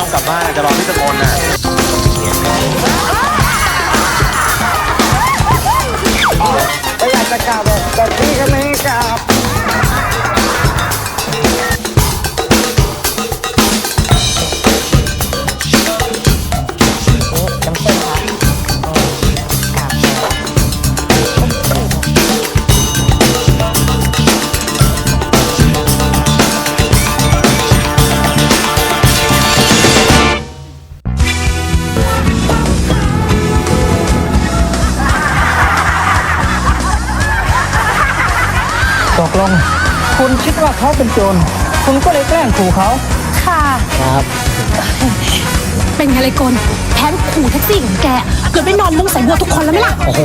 อมกลับบ้านจะรอพี่สกนน่ะก็อยากจะกลับ ตกลง คุณคิดว่าเขาเป็นโจร คุณก็เลยแกล้งขู่เขา ค่ะ ครับ เป็นไงเลยกลแผนขู่แท็กซี่ของแก เกิดไม่นอนมุ้งใส่บัวทุกคนแล้วไหมล่ะ โอ้โห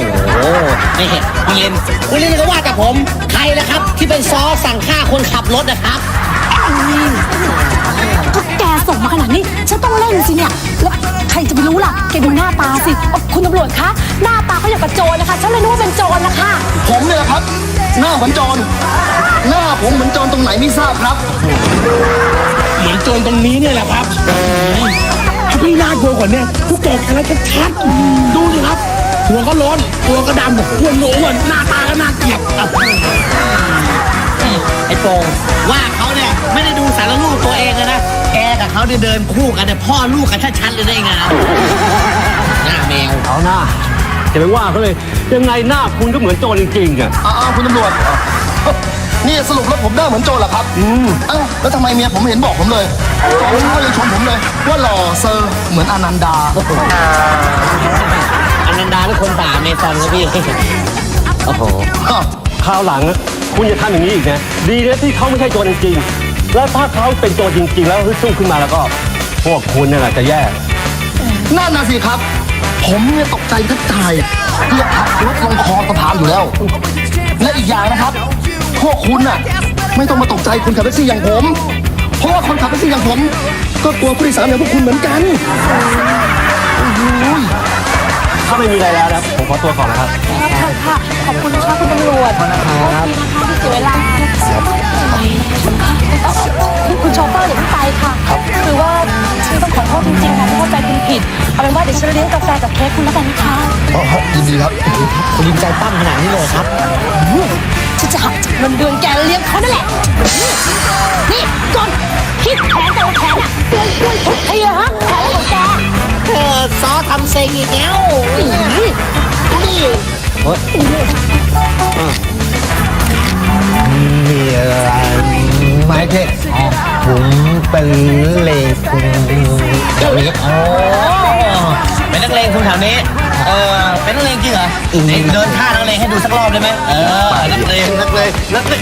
นี่คุณลินคุณลินก็ว่าแต่ผม ใครนะครับ ที่เป็นซอสั่งฆ่าคนขับรถนะครับ ก็แกส่งมาขนาดนี้ ฉันต้องเล่นสิเนี่ย แล้ว แกดูหน้าตาสิอ๋อคุณตำรวจคะ หน้าตาเขาอย่างกับโจรนะคะ ฉันเลยนึกว่าเป็นโจรนะคะ ผมเนี่ยแหละครับ หน้าเหมือนโจรหน้าผมเหมือนโจรตรงไหนไม่ทราบครับ เหมือนโจรตรงนี้เนี่ยแหละครับที่น่ากลัวกว่าเนี่ยพวกแกกันแล้วชัดๆดูสิครับ หัวก็ร้อนตัวก็ดำอ้วนอ้วนหน้าตาก็น่าเกลียดอะไอ้โปงว่าเขาเนี่ยไม่ได้ดูสารลูกตัวเองเลยนะ แกกับเขาเนี่ยเดินคู่กันเนี่ยพ่อลูกกันชัดๆเลยได้ไงหน้าแมวเอาหน้าจะไปว่าเขาเลย ยังไงหน้าคุณก็เหมือนโจรจริงๆอะอ้าวคุณตำรวจ นี่สรุปแล้วผมหน้าเหมือนโจรเหรอครับอืมเอ้าแล้วทำไมเมียผมไม่เห็นบอกผมเลยตอนเช้ายังชมผมเลย ว่าหล่อเซอร์เหมือนอนันดา อนันดาเป็นคนป่าเมซอนครับพี่ โอ้โห อ้าว คราวหลังอะคุณอย่าทำอย่างนี้อีกนะ ดีนะที่เขาไม่ใช่โจรจริงๆ แล้วถ้าเขาเป็นโจรจริง ๆ แล้วฮึดสู้ขึ้นมาแล้วก็ พวกคุณเนี่ยแหละจะแย่ นั่นน่ะสิครับ ผมเนี่ยตกใจแทบตายเกือบขับรถลงคลองสะพานอยู่แล้ว และอีกอย่างนะครับ พวกคุณน่ะ ไม่ต้องมาตกใจคนขับแท็กซี่อย่างผม เพราะว่าคนขับแท็กซี่อย่างผม ก็กลัวผู้โดยสารอย่างพวกคุณเหมือนกันโอ้โหถ้าไม่มีอะไรแล้วนะผมขอตัวก่อนนะครับ ค่ะค่ะขอบคุณนะคะคุณตำรวจขอบคุณนะคะที่เสียเวลาคุณคุณ โชเฟอร์อย่าเพิ่งไปค่ะคือว่าฉันต้องขอโทษจริงๆค่ะที่เข้าใจคุณผิดเอาเป็นว่าเดี๋ยวฉันเลี้ยงกาแฟกับเค้กคุณแล้วกันนะคะอ๋อยินดีครับคุณลินใจปั้มขนาดนี้เลยครับฉันจะหักจากเงินเดือนแกเลี้ยงเขานั่นแหละนี่จนคิดแผนแต่ละแผนอะเตือนเพื่อนทุกทีเหรอฮะแผนของแกเออซอทำเซ็งอีกแล้วนี่มีอะ นเลคุณแบบนี้โอ้เป็นนักเลงคุณแถวนี้ เออเป็นนักเลงจริงเหรอไหนเดินท่านักเลงให้ดูสักรอบได้ไหมเออนักเลงนักเลงนักเลง